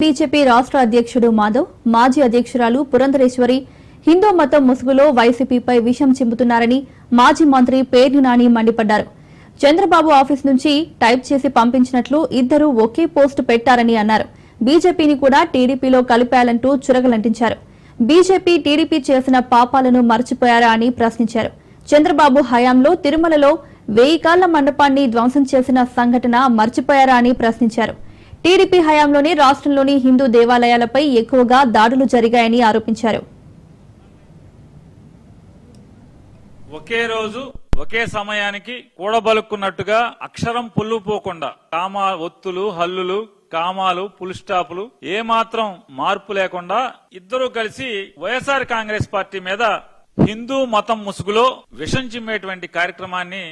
BJP రాష్ట్ర అధ్యక్షుడు మాధవ్ మాజీ అధ్యక్షురాలు పురంధరేశ్వరి హిందూ మతం ముసుగులో వైసీపీపై విషం చిమ్ముతున్నారని మాజీ మంత్రి పేర్ని నాని మండిపడ్డారు. చంద్రబాబు ఆఫీస్ నుంచి టైప్ చేసి పంపించినట్లు ఇద్దరు ఒకే పోస్టు పెట్టారని అన్నారు. బీజేపీని కూడా టీడీపీలో కలిపాలంటూ చురగలంటించారు. బీజేపీ టీడీపీ చేసిన పాపాలను మర్చిపోయారా అని ప్రశ్నించారు. చంద్రబాబు హయాంలో తిరుమలలో వెయ్యి కాళ్ళ మండపాన్ని ధ్వంసం చేసిన సంఘటన మర్చిపోయారా అని ప్రశ్నించారు. టీడీపీ హయాంలోనే రాష్ట్రంలోని హిందూ దేవాలయాలపై ఎక్కువగా దాడులు జరిగాయని ఆరోపించారు. ఒకే రోజు ఒకే సమయానికి కూడబలుక్కున్నట్టుగా అక్షరం పొల్లుపోకుండా కామా ఒత్తులు హల్లులు కామాలు పుల్ స్టాపులు ఏమాత్రం మార్పు లేకుండా ఇద్దరూ కలిసి వైఎస్ఆర్ కాంగ్రెస్ పార్టీ మీద హిందూ మతం ముసుగులో విషం చిమ్మేటువంటి కార్యక్రమాన్ని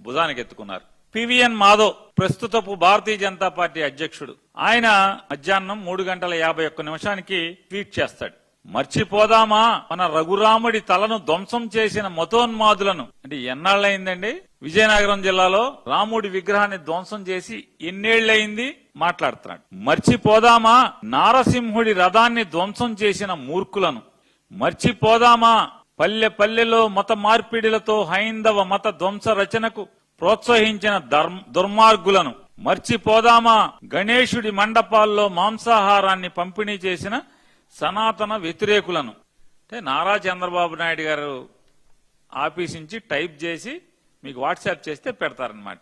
భుజానికెత్తుకున్నారు. పివిఎన్ మాధవ్ ప్రస్తుతపు భారతీయ జనతా పార్టీ అధ్యక్షుడు. ఆయన మధ్యాహ్నం మూడు గంటల యాభై ఒక్క నిమిషానికి ట్వీట్ చేస్తాడు. మర్చిపోదామా? మన రఘురాముడి తలను ధ్వంసం చేసిన మతోన్మాదులను. అంటే ఎన్నాళ్ళయిందండి? విజయనగరం జిల్లాలో రాముడి విగ్రహాన్ని ధ్వంసం చేసి ఎన్నేళ్ళయింది మాట్లాడుతున్నాడు. మర్చిపోదామా? నారసింహుడి రథాన్ని ధ్వంసం చేసిన మూర్ఖులను. మర్చిపోదామా? పల్లె పల్లెలో మత మార్పిడిలతో హైందవ మత ధ్వంస రచనకు ప్రోత్సహించిన దుర్మార్గులను. మర్చిపోదామా? గణేశుడి మండపాల్లో మాంసాహారాన్ని పంపిణీ చేసిన సనాతన వ్యతిరేకులను. అంటే నారా చంద్రబాబు నాయుడు గారు ఆఫీస్ నుంచి టైప్ చేసి మీకు వాట్సాప్ చేస్తే పెడతారనమాట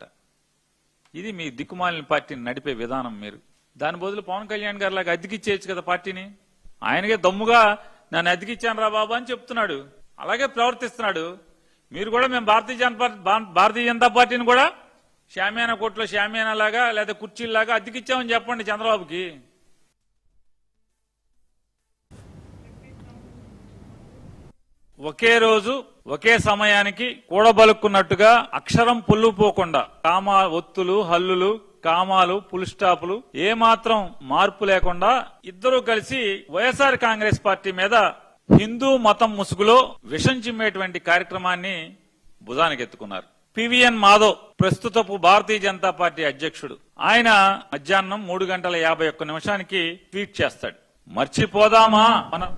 ఇది మీ దిక్కుమాలిన పార్టీని నడిపే విధానం మీరు. దాని బదులు పవన్ కళ్యాణ్ గారు లాగా అద్దెకిచ్చేయచ్చు కదా పార్టీని. ఆయనకే దమ్ముగా నన్ను అద్దెకిచ్చాను రా బాబు అని చెప్తున్నాడు. అలాగే ప్రవర్తిస్తున్నాడు. మీరు కూడా మేము భారతీయ జనతా భా- భారతీయ జనతా పార్టీని కూడా షామియానా కోర్టులో షామియానా లాగా లేదా కుర్చీలాగా అద్దెకిచ్చామని చెప్పండి చంద్రబాబుకి. ఒకే రోజు ఒకే సమయానికి కూడబలుక్కున్నట్టుగా అక్షరం పొల్లుపోకుండా కామా ఒత్తులు హల్లులు కామాలు పుల్ స్టాపులు ఏమాత్రం మార్పు లేకుండా ఇద్దరూ కలిసి వైఎస్ఆర్ కాంగ్రెస్ పార్టీ మీద హిందూ మతం ముసుగులో విషం చిమ్మేటువంటి కార్యక్రమాన్ని భుజానికెత్తుకున్నారు పివిఎన్ మాధవ్ ప్రస్తుతపు భారతీయ జనతా పార్టీ అధ్యక్షుడు. ఆయన మధ్యాహ్నం మూడు గంటల యాభై ఒక్క నిమిషానికి ట్వీట్ చేస్తాడు. మర్చిపోదామా? మన